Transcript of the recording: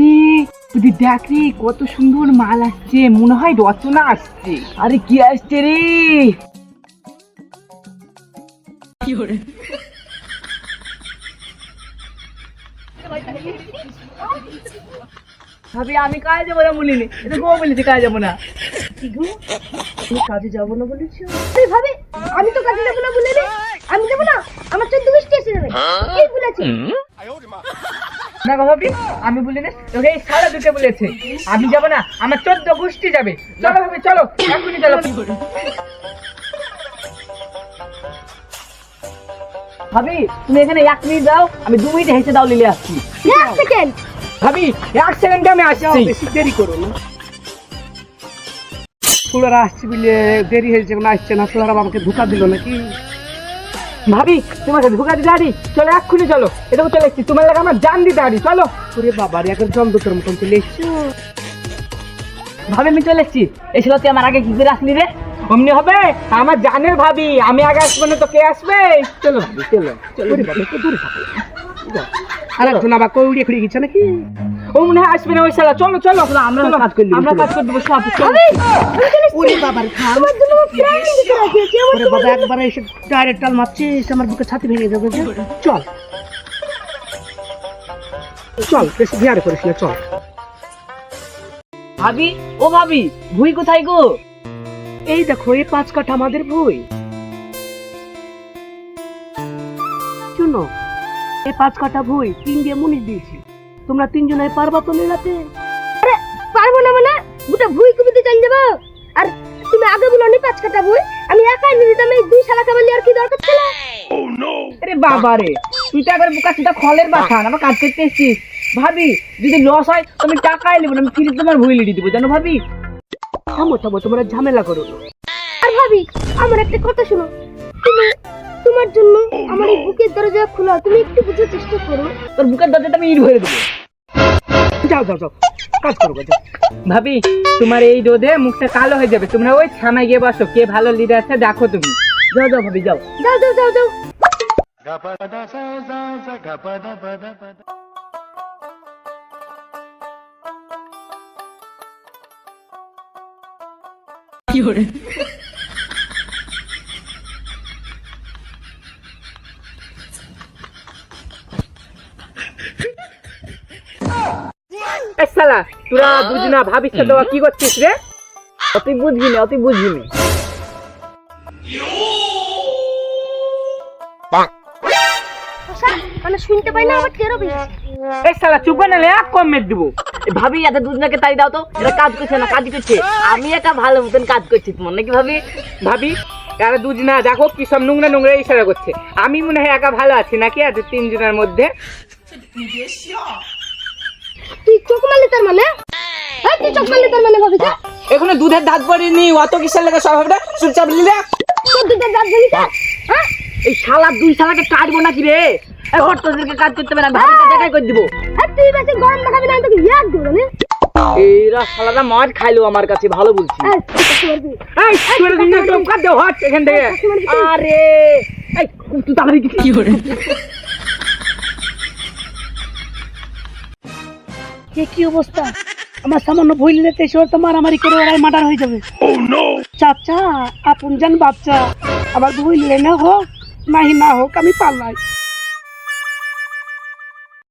রে? তুই দেখ রে কত সুন্দর মাল আসছে মনে হয় রচনা আসছে। আরে কি আসছে রে? ভাবি আমি কাজে যাব না বলিনি। এটা গো বলেছি কাজে যাব না। তুমি কাজে যাব না বলেছ? তুই ভাবে আমি তো কাজে যাব না বলে রে আমি যাব না আমার চোদ্দ বৃষ্টি এসে যাবে। এই বলেছে? না গো ভাবি আমি তোকে এই সারা দুটো বলেছে। আমি যাব না আমার চোদ্দ গোষ্ঠী যাবে। চলো ভাবি চলো এখনই চলো। ভাবি তুমি এখানে এক মিনিট দাও আমি দু মিনিট হেসে দাও লিলে আসছি। এক সেকেন্ড। ভাবি এক সেকেন্ডে আমি আসছি। বেশি দেরি করো না। ফুলারা আসছে বলে দেরি হয়েছে আসছে না ফুলারা আমাকে ধোকা দিল নাকি? ভাবি তোমাকে ঢুকা দিতে আরি চলো এক্ষুনি চলো। এটা চলে এসছি। তোমার লাগে আমার জান দিতে আরি চলো। ওরে এখন মতন চলে এসছো। ভাবি আমি চলে এসছি। এসে তুই আমার আগে কি করে আসলি রে। অমনি হবে? আমার জানের ভাবি। আমি আগে আসব না তো কে আসবে? চলো ভাবি চলো। চলো দূরে থাকো আর আবার কৌড়িয়ে খুঁড়িয়ে গেছে নাকি? ও মনে হয় আসবে না ওই শালা। চলো চলো। আমরা কাজ করলি, আমরা কাজ করে দেবো সব। ওরে বাবার খাম ওরে এসে ডাইরেক্ট আমার বুকে ছাতি ভেঙে যাবে চল। চল, বেশি করিস না, চল। ভাবি, ও ভাবি, ভুই কোথায় গো? এই দেখো, এই পাঁচ কাঠা আমাদের শুনো, এই পাঁচ কাঠা বই তিন দিয়ে মুনিশ দিয়েছি। তোমরা তিনজনে পারবা তো নিলাতে? আরে, পারব না মানে? গোটা ভুই কবিতে চাল যাব আর তুমি আগে বলো নি পাঁচ কাটা বই? আমি একাই নিয়ে দিতাম এই দুই শালা কামালি আর কি দরকার ছিল? আরে বাবা রে তুই তো একবার বুকা চিটা খলের বাসা আমার কাজ করতে এসছিস। ভাবি যদি লস হয় তুমি টাকাই নেব না আমি ফিরে তোমার ভুই লিখে দিবো জানো ভাবি? থামো থামো তোমরা ঝামেলা করো আর ভাবি আমার একটা কথা শোনো। তুমি তোমার জন্য আমার এই বুকের দরজা খোলা তুমি একটু বুঝার চেষ্টা করো। তোর বুকের দরজাটা আমি ইট ভরে দেবো। যাও যাও যাও। কাজ করব ভাবি তোমার এই রোদে মুখটা কালো হয়ে যাবে। তোমরা ওই থানায় গিয়ে বসো কে ভালো লিডার আছে দেখো তুমি। যাও যাও ভাবি যাও। যাও যাও যাও যাও। এই শালা তোরা বুঝ না ভাবিস ওরা কি করছিস রে? অতি বুঝবি না অতি বুঝবি না। মানে শুনতে পাই না আমার টেরো এই শালা চুপ করে নালে এক কম মেট দিবো। ভাবি এত দুজনকে তাড়ি দাও তো? এটা কাজ করছে না কাজ করছে। আমি একা ভালো মতন কাজ করছি তোমার নাকি ভাবি? ভাবি এরা দুজনা দেখো কি সব নোংরা নোংরা ইশারা করছে। আমি মনে হয় একা ভালো আছি নাকি আর তিনজনের মধ্যে? তুই চোখ মারলি তার মানে? এই তুই চোখ মারলি তার মানে এখনও দুধের দাঁত পড়েনি অত কিসের লেগে সব হবে? চুপচাপ লিলে তোর দুটো দাঁত ধরি হ্যাঁ? এই শালা দুই শালাকে কাটবো নাকি রে? এখন তোদেরকে কাজ করতে হবে না ভাবি কাজ করে দিবো। আর তুই বেশি গরম দেখাবি না তোকে এক দেবো না এইরা শালারা মার খাইলো আমার কাছে ভালো বলছি। এই এই একদম কাট দেও হট এখান থেকে। আরে! এই তুই তাড়াতাড়ি কি করে? এ কি অবস্থা? আমার সামান্য ভুল নিতে এসে তো মারামারি করে ওরাই মার্ডার হয়ে যাবে। চাচা আপন জান বাচ্চা আবার ভুল না হোক নাহি না হোক আমি পালাই।